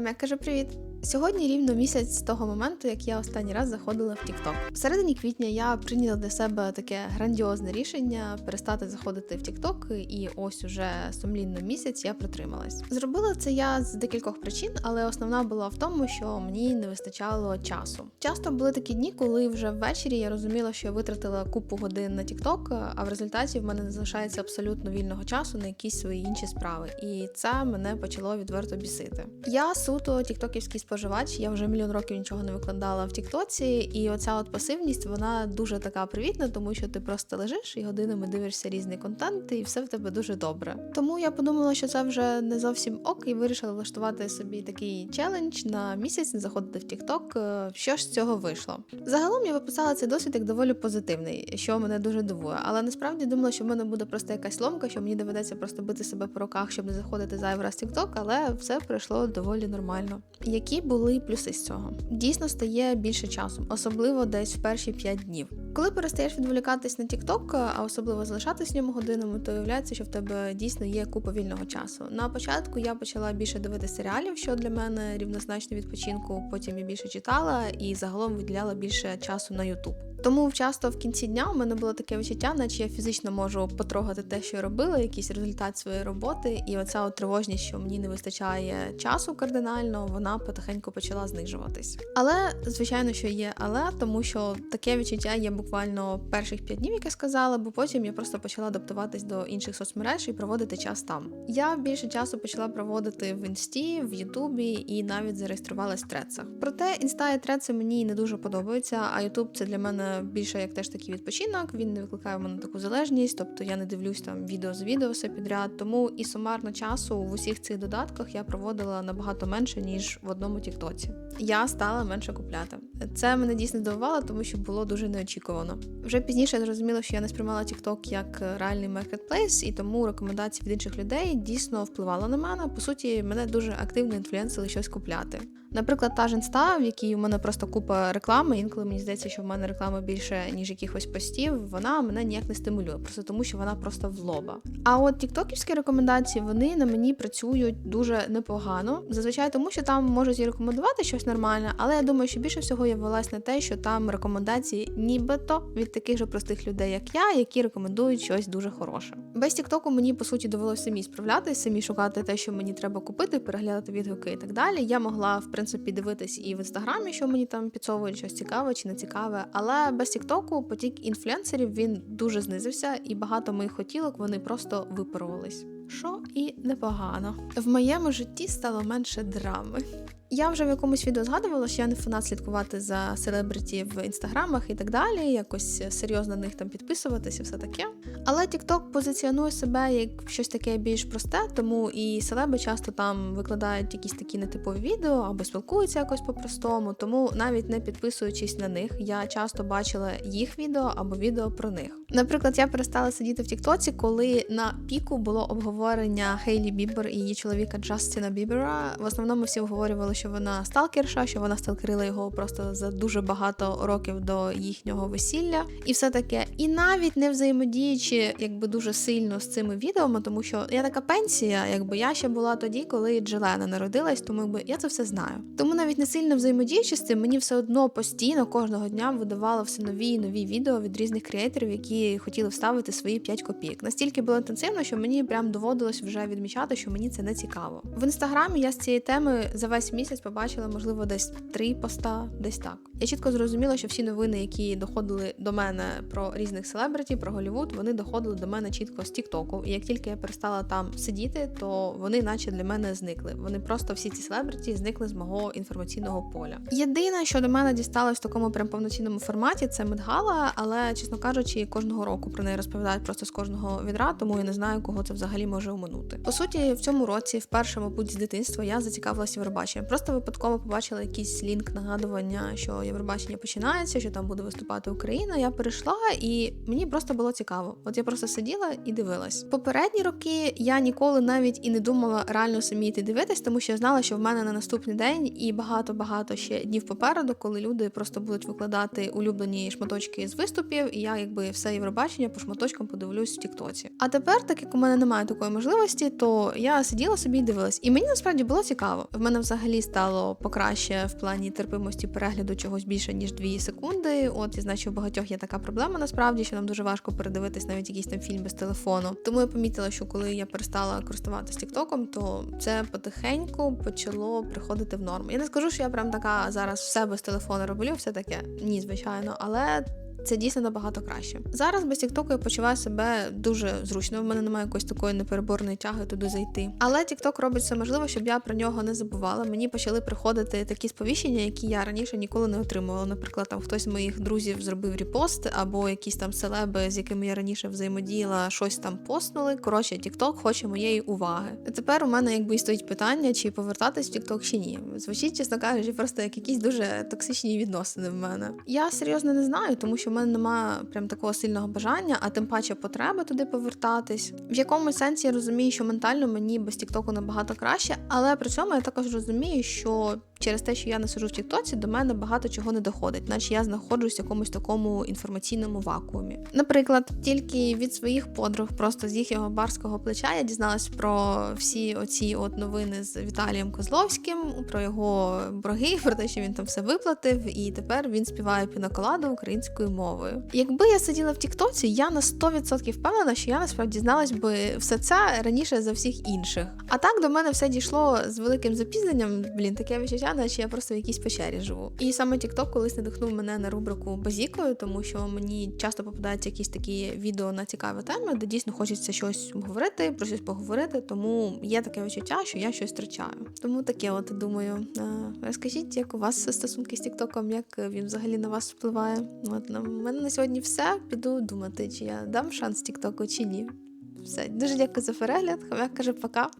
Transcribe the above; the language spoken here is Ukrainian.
Хомяк каже привіт. Сьогодні рівно місяць з того моменту, як я останній раз заходила в TikTok. В середині квітня я прийняла для себе таке грандіозне рішення перестати заходити в TikTok, і ось уже сумлінно місяць я притрималась. Зробила це я з декількох причин, але основна була в тому, що мені не вистачало часу. Часто були такі дні, коли вже ввечері я розуміла, що я витратила купу годин на TikTok, а в результаті в мене не залишається абсолютно вільного часу на якісь свої інші справи. І це мене почало відверто бісити. Я суто тіктоківський споживач, я вже мільйон років нічого не викладала в Тіктоці, і оця от пасивність вона дуже така привітна, тому що ти просто лежиш і годинами дивишся різний контент, і все в тебе дуже добре. Тому я подумала, що це вже не зовсім ок, і вирішила влаштувати собі такий челендж на місяць, не заходити в Тікток. Що ж з цього вийшло? Загалом я виписала цей досвід як доволі позитивний, що мене дуже дивує. Але насправді думала, що в мене буде просто якась ломка, що мені доведеться просто бити себе по руках, щоб не заходити зайвий раз в Тікток, але все пройшло доволі нормально. Які були плюси з цього? Дійсно стає більше часу, особливо десь в перші 5 днів. Коли перестаєш відволікатись на TikTok, а особливо залишатись в ньому годинами, то виявляється, що в тебе дійсно є купа вільного часу. На початку я почала більше дивитися серіалів, що для мене рівнозначно відпочинку. Потім я більше читала і загалом виділяла більше часу на YouTube. Тому часто в кінці дня у мене було таке відчуття, наче я фізично можу потрогати те, що я робила, якийсь результат своєї роботи, і оця от тривожність, що мені не вистачає часу кардинально, вона потихеньку почала знижуватись. Але звичайно, що є, але тому що таке відчуття є буквально перших п'ять днів, як я сказала, бо потім я просто почала адаптуватись до інших соцмереж і проводити час там. Я більше часу почала проводити в інсті, в Ютубі і навіть зареєструвалась в трецах. Проте інста і треци мені не дуже подобаються, а Ютуб це для мене більше як теж такий відпочинок. Він не викликає в мене таку залежність, тобто я не дивлюсь там відео з відео все підряд. Тому і сумарно часу в усіх цих додатках я проводила набагато менше ніж в одному Тіктоці. Я стала менше купляти. Це мене дійсно здивувало, тому що було дуже неочікувано. Вже пізніше я зрозуміла, що я не сприймала TikTok як реальний маркетплейс, і тому рекомендації від інших людей дійсно впливали на мене. По суті, мене дуже активно інфлюенсили щось купляти. Наприклад, та ж інста, в якій у мене просто купа реклами, інколи мені здається, що в мене реклами більше, ніж якихось постів, вона мене ніяк не стимулює, просто тому що вона просто в лоба. А от тіктоківські рекомендації вони на мені працюють дуже непогано. Зазвичай тому, що там можуть і рекомендувати щось нормальне, але я думаю, що більше всього я на те, що там рекомендації нібито від таких же простих людей, як я, які рекомендують щось дуже хороше. Без тіктоку мені по суті довелося самі справлятися, самі шукати те, що мені треба купити, переглядати відгуки і так далі. Я могла в принципі дивитись і в інстаграмі, що мені там підсовують щось цікаве чи не цікаве. Але без Тіктоку потік інфлюенсерів він дуже знизився, і багато моїх хотілок вони просто випарувались. Що і непогано. В моєму житті стало менше драми. Я вже в якомусь відео згадувала, що я не фанат слідкувати за селебриті в інстаграмах і так далі, якось серйозно на них там підписуватися, все таке. Але TikTok позиціонує себе як щось таке більш просте, тому і селеби часто там викладають якісь такі нетипові відео або спілкуються якось по-простому. Тому навіть не підписуючись на них, я часто бачила їх відео або відео про них. Наприклад, я перестала сидіти в Тіктоці, коли на піку було обговорення Хейлі Бібер і її чоловіка Джастіна Бібера. В основному всі обговорювали, що вона сталкерша, що вона сталкерила його просто за дуже багато років до їхнього весілля, і все таке. І навіть не взаємодіючи, якби дуже сильно з цими відео, тому що я така пенсія, якби я ще була тоді, коли Джелена народилась, тому якби я це все знаю. Тому навіть не сильно взаємодіючи з цим, мені все одно постійно кожного дня видавало все нові і нові відео від різних креаторів, які хотіли вставити свої 5 копійок. Настільки було інтенсивно, що мені прям доводилось вже відмічати, що мені це не цікаво. В інстаграмі я з цієї теми за весь місяць побачила, можливо, десь три поста, десь так. Я чітко зрозуміла, що всі новини, які доходили до мене про різних селебриті, про Голівуд, вони доходили до мене чітко з Тіктоку. І як тільки я перестала там сидіти, то вони, наче для мене, зникли. Вони просто всі ці селебриті зникли з мого інформаційного поля. Єдине, що до мене дісталось в такому прям повноцінному форматі, це медгала, але чесно кажучи, кожного року про неї розповідають просто з кожного відра, тому я не знаю, кого це взагалі може оминути. По суті, в цьому році, вперше, мабуть, з дитинства я зацікавилася Євробаченням. Просто випадково побачила якийсь лінк нагадування, що Євробачення починається, що там буде виступати Україна. Я перейшла, і мені просто було цікаво. От я просто сиділа і дивилась. Попередні роки я ніколи навіть і не думала реально самі йти дивитись, тому що я знала, що в мене на наступний день і багато-багато ще днів попереду, коли люди просто будуть викладати улюблені шматочки з виступів, і я якби все Євробачення по шматочкам подивлюсь в Тіктоці. А тепер, так як у мене немає такої можливості, то я сиділа собі і дивилась. І мені насправді було цікаво. В мене взагалі стало покраще в плані терпимості перегляду чогось більше ніж 2 секунди. От і значить, у багатьох є така проблема насправді, що нам дуже важко передивитись навіть якийсь там фільм без телефону. Тому я помітила, що коли я перестала користуватися Тіктоком, то це потихеньку почало приходити в норму. Я не скажу, що я прям така зараз все без телефону роблю, все таке ні, звичайно, але. Це дійсно набагато краще. Зараз без Тіктоку я почуваю себе дуже зручно. В мене немає якоїсь такої непереборної тяги туди зайти. Але Тікток робить все можливе, щоб я про нього не забувала. Мені почали приходити такі сповіщення, які я раніше ніколи не отримувала. Наприклад, там хтось з моїх друзів зробив репост, або якісь там селеби, з якими я раніше взаємодіяла, щось там постнули. Коротше, Тікток хоче моєї уваги. Тепер у мене якби і стоїть питання, чи повертатись в Тікток чи ні. Звучить, чесно кажучи, просто як якісь дуже токсичні відносини в мене. Я серйозно не знаю, тому що в мене немає прям такого сильного бажання, а тим паче потреби туди повертатись. В якомусь сенсі я розумію, що ментально мені без Тіктоку набагато краще, але при цьому я також розумію, що через те, що я не сиджу в Тіктоці, до мене багато чого не доходить, наче я знаходжусь в якомусь такому інформаційному вакуумі. Наприклад, тільки від своїх подруг, просто з їхнього барського плеча, я дізналась про всі оці от новини з Віталієм Козловським, про його борги, про те, що він там все виплатив, і тепер він співає піноколаду українською мовою. Якби я сиділа в Тіктоці, я на 100% впевнена, що я насправді дізналась би все це раніше за всіх інших. А так до мене все дійшло з великим запізненням. Блін, таке відчуття, наче я просто в якійсь печері живу. І саме TikTok колись надихнув мене на рубрику базікою, тому що мені часто попадаються якісь такі відео на цікаві теми, де дійсно хочеться щось говорити, про щось поговорити. Тому є таке відчуття, що я щось втрачаю. Тому таке, от думаю, розкажіть, як у вас стосунки з Тіктоком, як він взагалі на вас впливає? От на мене на сьогодні все. Піду думати, чи я дам шанс Тіктоку, чи ні. Все, дуже дякую за перегляд. Хомяк каже пока.